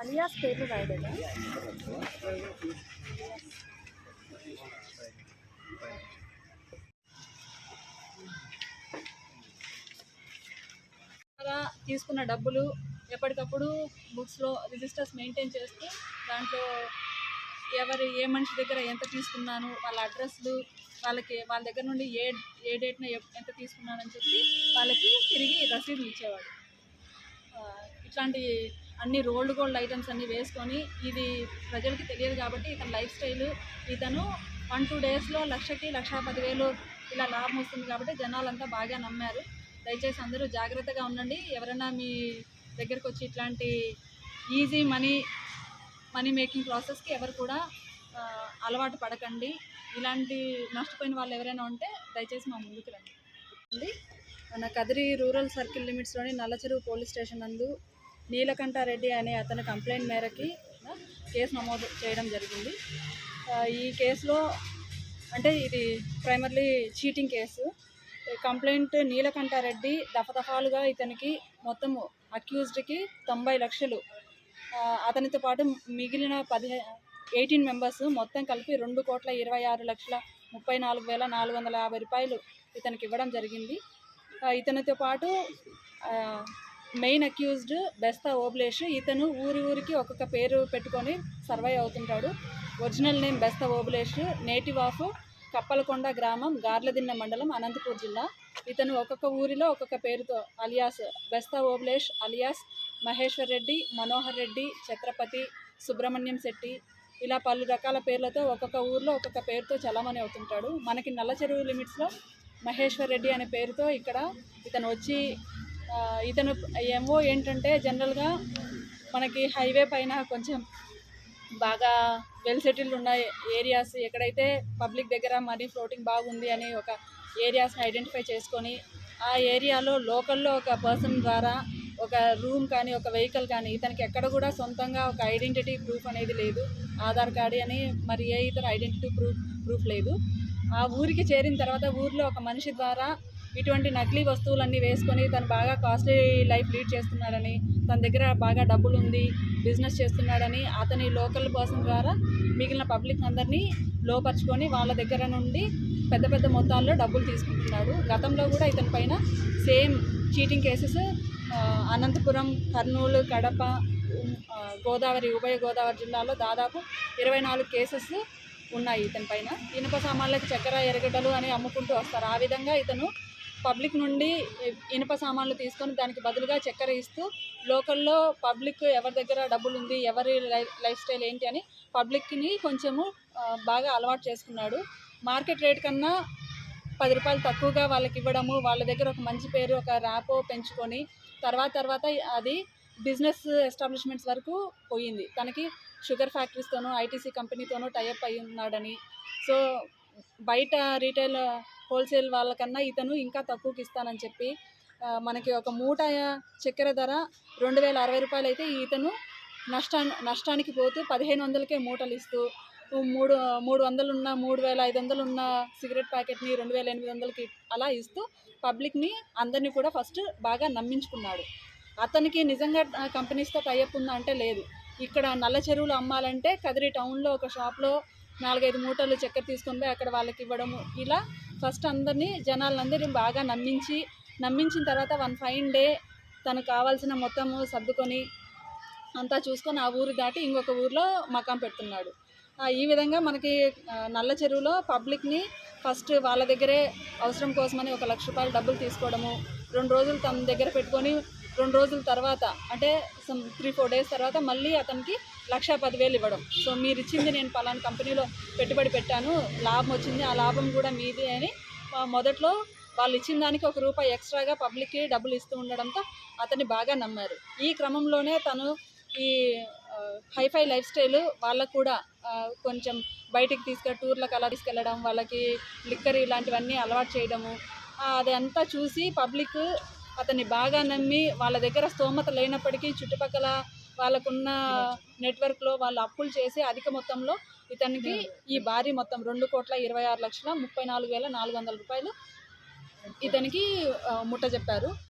Alias పేర్లు రాయలేదా? తీసుకున్న డబ్బులు ఎప్పటికప్పుడు బుక్స్లో రిజిస్టర్స్ మెయింటైన్ చేస్తూ దాంట్లో ఎవరు ఏ మనిషి దగ్గర ఎంత తీసుకున్నాను వాళ్ళ అడ్రస్లు వాళ్ళకి వాళ్ళ దగ్గర నుండి ఏ ఏ డేట్న ఎంత తీసుకున్నానని చెప్పి వాళ్ళకి తిరిగి రసీదులు ఇచ్చేవాడు. ఇట్లాంటి అన్ని రోల్డ్ గోల్డ్ ఐటమ్స్ అన్ని వేసుకొని ఇది ప్రజలకి తెలియదు కాబట్టి ఇతని లైఫ్ స్టైల్ ఇతను వన్ టూ డేస్లో లక్షకి లక్ష పదివేలు ఇలా లాభం వస్తుంది కాబట్టి జనాలంతా బాగా నమ్మారు. దయచేసి అందరూ జాగ్రత్తగా ఉండండి. ఎవరైనా మీ దగ్గరకు వచ్చి ఇట్లాంటి ఈజీ మనీ మనీ మేకింగ్ ప్రాసెస్కి ఎవరు కూడా అలవాటు పడకండి. ఇలాంటి నష్టపోయిన వాళ్ళు ఎవరైనా ఉంటే దయచేసి మా ముందుకు రండి. అండి మన కదిరి రూరల్ సర్కిల్ లిమిట్స్లోని నల్లచెరువు పోలీస్ స్టేషన్ నందు నీలకంఠారెడ్డి అనే అతని కంప్లైంట్ మేరకి కేసు నమోదు చేయడం జరిగింది. ఈ కేసులో అంటే ఇది primarily cheating case. Complaint Neelakanta Reddy దఫదఫాలుగా ఇతనికి మొత్తము అక్యూజ్డ్కి తొంభై లక్షలు అతనితో పాటు మిగిలిన పదిహే ఎయిటీన్ మెంబర్స్ మొత్తం కలిపి రెండు కోట్ల ఇరవై ఆరు లక్షల ముప్పై నాలుగు వేల నాలుగు వందల యాభై రూపాయలు ఇతనికి ఇవ్వడం జరిగింది. ఇతనితో పాటు మెయిన్ అక్యూజ్డ్ బెస్తా ఓబ్లేష్ ఇతను ఊరి ఊరికి ఒక్కొక్క పేరు పెట్టుకొని survive అవుతుంటాడు. Original name Besta Obulesh native of Kappalakonda గ్రామం గార్లదిన్న మండలం అనంతపూర్ జిల్లా. ఇతను ఒక్కొక్క ఊరిలో ఒక్కొక్క పేరుతో అలియాస్ బెస్తా ఓబ్లేష్ అలియాస్ మహేశ్వర్ రెడ్డి మనోహర్ రెడ్డి ఛత్రపతి సుబ్రహ్మణ్యం శెట్టి ఇలా పలు రకాల పేర్లతో ఒక్కొక్క ఊర్లో ఒక్కొక్క పేరుతో చలామణి అవుతుంటాడు. మనకి నల్ల చెరువు లిమిట్స్లో మహేశ్వర్ రెడ్డి అనే పేరుతో ఇక్కడ ఇతను వచ్చి ఇతను ఏమో ఏంటంటే జనరల్గా మనకి హైవే పైన కొంచెం బాగా వెల్ సెటిల్డ్ ఉన్న ఏరియాస్ ఎక్కడైతే పబ్లిక్ దగ్గర మనీ ఫ్లోటింగ్ బాగుంది అని ఒక ఏరియాస్ని ఐడెంటిఫై చేసుకొని ఆ ఏరియాలో లోకల్లో ఒక పర్సన్ ద్వారా ఒక రూమ్ కానీ ఒక వెహికల్ కానీ ఇతనికి ఎక్కడ కూడా సొంతంగా ఒక ఐడెంటిటీ ప్రూఫ్ అనేది లేదు. ఆధార్ కార్డు అని మరి ఏ ఇతర ఐడెంటిటీ ప్రూఫ్ ప్రూఫ్ లేదు. ఆ ఊరికి చేరిన తర్వాత ఊర్లో ఒక మనిషి ద్వారా ఇటువంటి నకిలీ వస్తువులన్నీ వేసుకొని తను బాగా కాస్ట్లీ లైఫ్ లీడ్ చేస్తున్నాడని తన దగ్గర బాగా డబ్బులు ఉంది బిజినెస్ చేస్తున్నాడని అతని లోకల్ పర్సన్ ద్వారా మిగిలిన పబ్లిక్ అందరినీ లోపరుచుకొని వాళ్ళ దగ్గర నుండి పెద్ద పెద్ద మొత్తాల్లో డబ్బులు తీసుకుంటున్నాడు. గతంలో కూడా ఇతని పైన same cheating cases Anantapuram Kurnool Kadapa Godavari ఉభయ గోదావరి జిల్లాలో దాదాపు ఇరవై నాలుగు కేసెస్ ఉన్నాయి ఇతని పైన. ఇనుప సామాన్లకు చక్కెర ఎరగడ్డలు అని అమ్ముకుంటూ వస్తారు. ఆ విధంగా ఇతను పబ్లిక్ నుండి ఇనుప సామాన్లు తీసుకొని దానికి బదులుగా చక్కెర ఇస్తూ లోకల్లో పబ్లిక్ ఎవరి దగ్గర డబ్బులు ఉంది ఎవరి లైఫ్ స్టైల్ ఏంటి అని పబ్లిక్ని కొంచెము బాగా అలవాటు చేసుకున్నాడు. మార్కెట్ రేట్ కన్నా పది రూపాయలు తక్కువగా వాళ్ళకి ఇవ్వడము వాళ్ళ దగ్గర ఒక మంచి పేరు ఒక ర్యాపో పెంచుకొని తర్వాత తర్వాత అది బిజినెస్ ఎస్టాబ్లిష్మెంట్స్ వరకు పోయింది. తనకి షుగర్ ఫ్యాక్టరీస్తోనూ ఐటీసీ కంపెనీతోనూ టైఅప్ అయి ఉన్నాడని. సో బయట రీటైల్ హోల్సేల్ వాళ్ళకన్నా ఇతను ఇంకా తక్కువకి ఇస్తానని చెప్పి మనకి ఒక మూట చక్కెర ధర రెండు వేల అరవై రూపాయలు అయితే ఇతను నష్టా నష్టానికి పోతూ పదిహేను వందలకే మూటలు ఇస్తూ మూడు మూడు వందలు ఉన్న మూడు వేల ఐదు వందలు ఉన్న సిగరెట్ ప్యాకెట్ని రెండు వేల ఎనిమిది వందలకి అలా ఇస్తూ పబ్లిక్ని అందరినీ కూడా ఫస్ట్ బాగా నమ్మించుకున్నాడు. అతనికి నిజంగా కంపెనీస్తో టైఅప్ ఉందా అంటే లేదు. ఇక్కడ నల్ల చెరువులు అమ్మాలంటే కదిరి టౌన్లో ఒక షాప్లో నాలుగైదు మూటలు చక్కెర తీసుకొని పోయి అక్కడ వాళ్ళకి ఇవ్వడము. ఇలా ఫస్ట్ అందరినీ జనాలందరినీ బాగా నమ్మించి నమ్మించిన తర్వాత వన్ ఫైన్ డే తనకు కావాల్సిన మొత్తము సర్దుకొని అంతా చూసుకొని ఆ ఊరు దాటి ఇంకొక ఊర్లో మకాం పెడుతున్నాడు. ఈ విధంగా మనకి నల్ల చెరువులో పబ్లిక్ని ఫస్ట్ వాళ్ళ దగ్గరే అవసరం కోసమని ఒక లక్ష రూపాయలు డబ్బులు తీసుకోవడము రెండు రోజులు తన దగ్గర పెట్టుకొని రెండు రోజుల తర్వాత అంటే సమ్ త్రీ ఫోర్ డేస్ తర్వాత మళ్ళీ అతనికి లక్ష పదివేలు ఇవ్వడం. సో మీరు ఇచ్చింది నేను పలానా కంపెనీలో పెట్టుబడి పెట్టాను లాభం వచ్చింది ఆ లాభం కూడా మీది అని మొదట్లో వాళ్ళు ఇచ్చిన దానికి ఒక రూపాయి ఎక్స్ట్రాగా పబ్లిక్కి డబ్బులు ఇస్తూ ఉండడంతో అతన్ని బాగా నమ్మారు. ఈ క్రమంలోనే తను ఈ హైఫై లైఫ్ స్టైల్ వాళ్ళకు కూడా కొంచెం బయటికి తీసుకెళ్ళి టూర్లకు అలా తీసుకెళ్ళడం వాళ్ళకి లిక్కర్ ఇలాంటివన్నీ అలవాటు చేయడము అదంతా చూసి పబ్లిక్ అతన్ని బాగా నమ్మి వాళ్ళ దగ్గర స్తోమత లేనప్పటికీ చుట్టుపక్కల వాళ్ళకున్న నెట్వర్క్లో వాళ్ళు అప్పులు చేసి అధిక మొత్తంలో ఇతనికి ఈ భారీ మొత్తం రెండు కోట్ల ఇరవై ఆరు లక్షల ముప్పై నాలుగు వేల నాలుగు వందల రూపాయలు ఇతనికి ముట్ట చెప్పారు